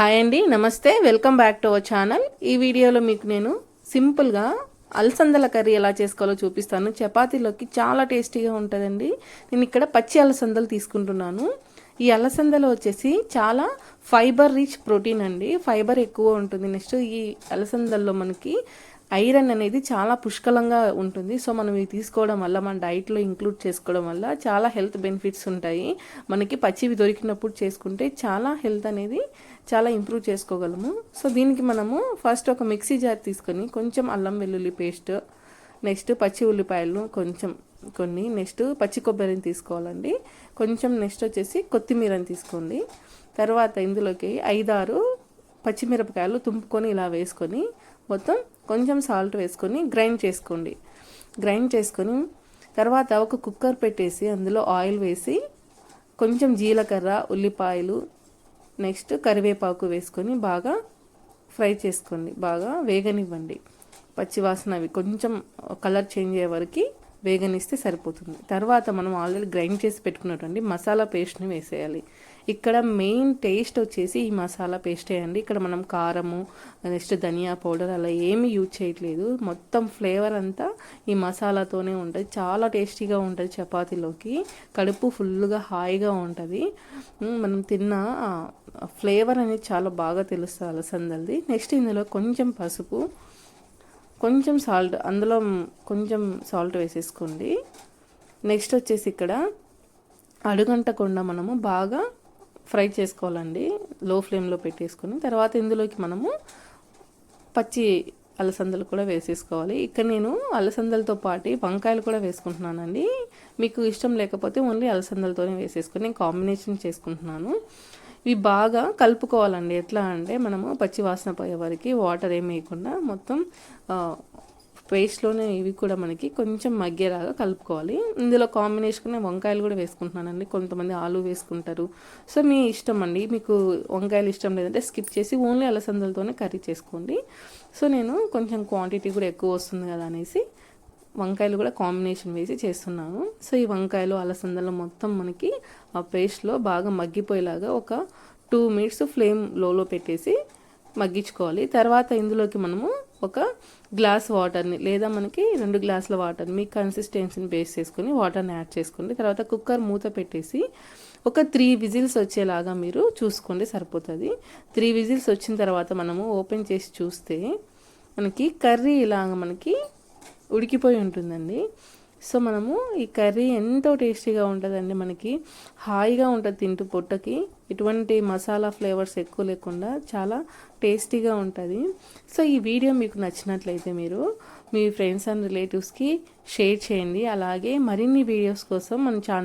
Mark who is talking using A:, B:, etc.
A: Hi అండి నమస్తే welcome back to our channel. ఈ వీడియోలో మీకు నేను సింపుల్గా అలసందల కర్రీ ఎలా చేసుకోవాలో చూపిస్తాను. చపాతీలోకి చాలా టేస్టీగా ఉంటుందండి. నేను ఇక్కడ పచ్చి అలసందలు తీసుకుంటున్నాను. ఈ అలసందలు వచ్చేసి చాలా ఫైబర్ రిచ్ ప్రోటీన్ అండి. ఫైబర్ ఎక్కువ ఉంటుంది. నెక్స్ట్ ఈ అలసందల్లో మనకి ఐరన్ అనేది చాలా పుష్కలంగా ఉంటుంది. సో మనం ఇవి తీసుకోవడం వల్ల మన డైట్లో ఇంక్లూడ్ చేసుకోవడం వల్ల చాలా హెల్త్ బెనిఫిట్స్ ఉంటాయి. మనకి పచ్చివి దొరికినప్పుడు చేసుకుంటే చాలా హెల్త్ అనేది చాలా ఇంప్రూవ్ చేసుకోగలము. సో దీనికి మనము ఫస్ట్ ఒక మిక్సీ జార్ తీసుకొని కొంచెం అల్లం వెల్లుల్లి పేస్ట్ నెక్స్ట్ పచ్చి ఉల్లిపాయలు కొంచెం కొన్ని నెక్స్ట్ పచ్చి కొబ్బరిని తీసుకోవాలండి. కొంచెం నెక్స్ట్ వచ్చేసి కొత్తిమీరని తీసుకోండి. తర్వాత ఇందులోకి ఐదారు పచ్చిమిరపకాయలు తుంపుకొని ఇలా వేసుకొని మొత్తం కొంచెం సాల్ట్ వేసుకొని గ్రైండ్ చేసుకోండి. గ్రైండ్ చేసుకొని తర్వాత ఒక కుక్కర్ పెట్టేసి అందులో ఆయిల్ వేసి కొంచెం జీలకర్ర ఉల్లిపాయలు నెక్స్ట్ కరివేపాకు వేసుకొని బాగా ఫ్రై చేసుకోండి. బాగా వేగనివ్వండి. పచ్చివాసన అవి కొంచెం కలర్ చేంజ్ అయ్యే వరకు వేగనిస్తే సరిపోతుంది. తర్వాత మనం ఆల్రెడీ గ్రైండ్ చేసి పెట్టుకున్నటువంటి మసాలా పేస్ట్ని వేసేయాలి. ఇక్కడ మెయిన్ టేస్ట్ వచ్చేసి ఈ మసాలా పేస్టే అండి. ఇక్కడ మనం కారము నెక్స్ట్ ధనియా పౌడర్ అలా ఏమీ యూజ్ చేయట్లేదు. మొత్తం ఫ్లేవర్ అంతా ఈ మసాలాతోనే ఉంటుంది. చాలా టేస్టీగా ఉంటుంది చపాతీలోకి. కడుపు ఫుల్గా హాయిగా ఉంటుంది. మనం తిన్న ఫ్లేవర్ అనేది చాలా బాగా తెలుస్తుంది అలసందలది. నెక్స్ట్ ఇందులో కొంచెం పసుపు కొంచెం సాల్ట్ అందులో కొంచెం సాల్ట్ వేసేసుకోండి. నెక్స్ట్ వచ్చేసి ఇక్కడ అడుగంటకుండా మనము బాగా ఫ్రై చేసుకోవాలండి. లో ఫ్లేమ్లో పెట్టేసుకొని తర్వాత ఇందులోకి మనము పచ్చి అలసందలు కూడా వేసేసుకోవాలి. ఇక్కడ నేను అలసందలతో పాటు వంకాయలు కూడా వేసుకుంటున్నానండి. మీకు ఇష్టం లేకపోతే ఓన్లీ అలసందలతోనే వేసేసుకొని నేను కాంబినేషన్ చేసుకుంటున్నాను. ఇవి బాగా కలుపుకోవాలండి. ఎట్లా అంటే మనము పచ్చి వాసన పోయే వరకు వాటర్ ఏమి వేయకుండా మొత్తం పేస్ట్లోనే ఇవి కూడా మనకి కొంచెం మగ్గేలాగా కలుపుకోవాలి. ఇందులో కాంబినేషన్ వంకాయలు కూడా వేసుకుంటున్నానండి. కొంతమంది ఆలు వేసుకుంటారు. సో మీ ఇష్టం అండి. మీకు వంకాయలు ఇష్టం లేదంటే స్కిప్ చేసి ఓన్లీ అలసందలతోనే కర్రీ చేసుకోండి. సో నేను కొంచెం క్వాంటిటీ కూడా ఎక్కువ వస్తుంది కదా అనేసి వంకాయలు కూడా కాంబినేషన్ వేసి చేస్తున్నాను సో ఈ వంకాయలు అలసందలు మొత్తం మనకి ఆ పేస్ట్లో బాగా మగ్గిపోయేలాగా ఒక టూ మినిట్స్ ఫ్లేమ్ లోలో పెట్టేసి మగ్గించుకోవాలి. తర్వాత ఇందులోకి మనము ఒక గ్లాస్ వాటర్ని లేదా మనకి రెండు గ్లాసుల వాటర్ మీ కన్సిస్టెన్సీని బేస్ చేసుకొని వాటర్ని యాడ్ చేసుకోండి. తర్వాత కుక్కర్ మూత పెట్టేసి ఒక త్రీ విజిల్స్ వచ్చేలాగా మీరు చూసుకోండి సరిపోతుంది. త్రీ విజిల్స్ వచ్చిన తర్వాత మనము ఓపెన్ చేసి చూస్తే మనకి కర్రీ ఇలాగ మనకి ఉడికిపోయి ఉంటుందండి. సో మనము ఈ కర్రీ ఎంతో టేస్టీగా ఉంటుందండి మనకి. హాయిగా ఉంటుంది తింటూ పొట్టకి. ఎటువంటి మసాలా ఫ్లేవర్స్ ఎక్కువ లేకుండా చాలా టేస్టీగా ఉంటుంది. సో ఈ వీడియో మీకు నచ్చినట్లయితే మీరు మీ ఫ్రెండ్స్ అండ్ రిలేటివ్స్కి షేర్ చేయండి. అలాగే మరిన్ని వీడియోస్ కోసం మన ఛానల్